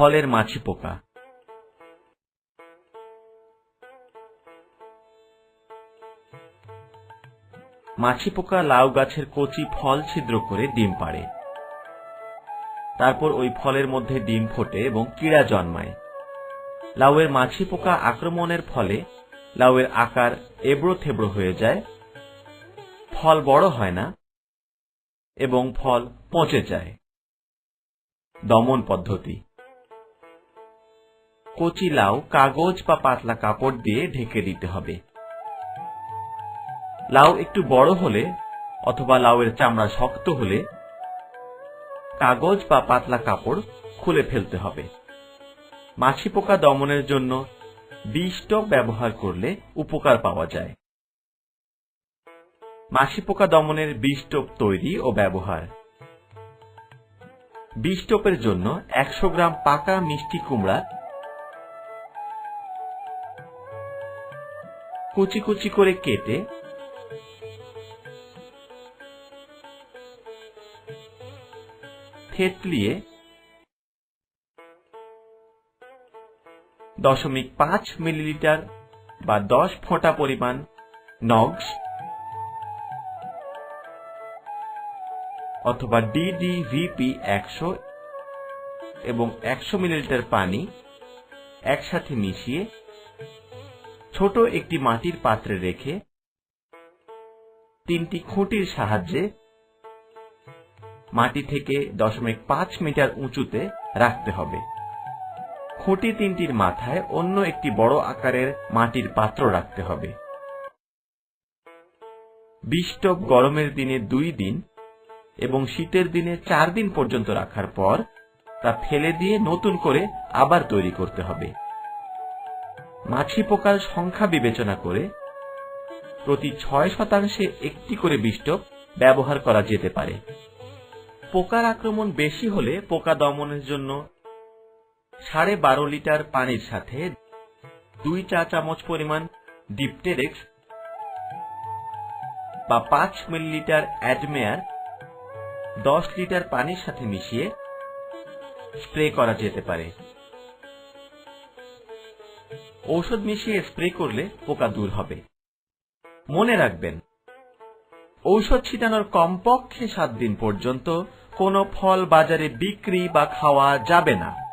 ফলের মাছি পোকা। মাছি পোকা লাউ গাছের কচি ফল ছিদ্র করে ডিম পাড়ে। তারপর ওই ফলের মধ্যে ডিম ফোটে এবং কিড়া জন্মায়। লাউয়ের মাছি পোকা আক্রমণের ফলে লাউয়ের আকার এবড়ো থেবড়ো হয়ে যায়। ফল বড় হয় না এবং ফল পচে যায়। দমন পদ্ধতি। কচি লাউ, কাগজ বা পাতলা কাপড় দিয়ে ঢেকে দিতে হবে। লাউ একটু বড় হলে অথবা লাউয়ের চামড়া শক্ত হলে কাগজ বা পাতলা কাপড় খুলে ফেলতে হবে। মাছি পোকা দমনের জন্য বিষ টোপ ব্যবহার করলে উপকার পাওয়া যায়। মাছি পোকা দমনের বিষ টোপ তৈরি ও ব্যবহার। বিষ টোপের জন্য একশো গ্রাম পাকা মিষ্টি কুমড়া কুচি কুচি করে কেটে থেতলিয়ে দশমিক পাঁচ মিলিলিটার বা দশ ফোঁটা পরিমাণ নগস অথবা ডিডিভিপি একশো এবং একশো মিলিলিটার পানি একসাথে মিশিয়ে ছোট একটি মাটির পাত্রে রেখে তিনটি খুঁটির সাহায্যে মাটি থেকে দশমিক পাঁচ মিটার উঁচুতে রাখতে হবে। খুঁটি তিনটির মাথায় অন্য একটি বড় আকারের মাটির পাত্র রাখতে হবে। বিষ্টপ গরমের দিনে দুই দিন এবং শীতের দিনে চার দিন পর্যন্ত রাখার পর তা ফেলে দিয়ে নতুন করে আবার তৈরি করতে হবে। মাছি পোকার সংখ্যা বিবেচনা করে প্রতি ছয় শতাংশে একটি করে বিষ্টপ ব্যবহার করা যেতে পারে। পোকার আক্রমণ বেশি হলে পোকা দমনের জন্য সাড়ে বারো লিটার পানির সাথে দুই চা চামচ পরিমাণ ডিপটেরেক্স বা পাঁচ মিলিলিটার অ্যাডমেয়ার দশ লিটার পানির সাথে মিশিয়ে স্প্রে করা যেতে পারে। ঔষধ মিশিয়ে স্প্রে করলে পোকা দূর হবে। মনে রাখবেন, ঔষধ ছিটানোর কমপক্ষে সাত দিন পর্যন্ত কোনো ফল বাজারে বিক্রি বা খাওয়া যাবে না।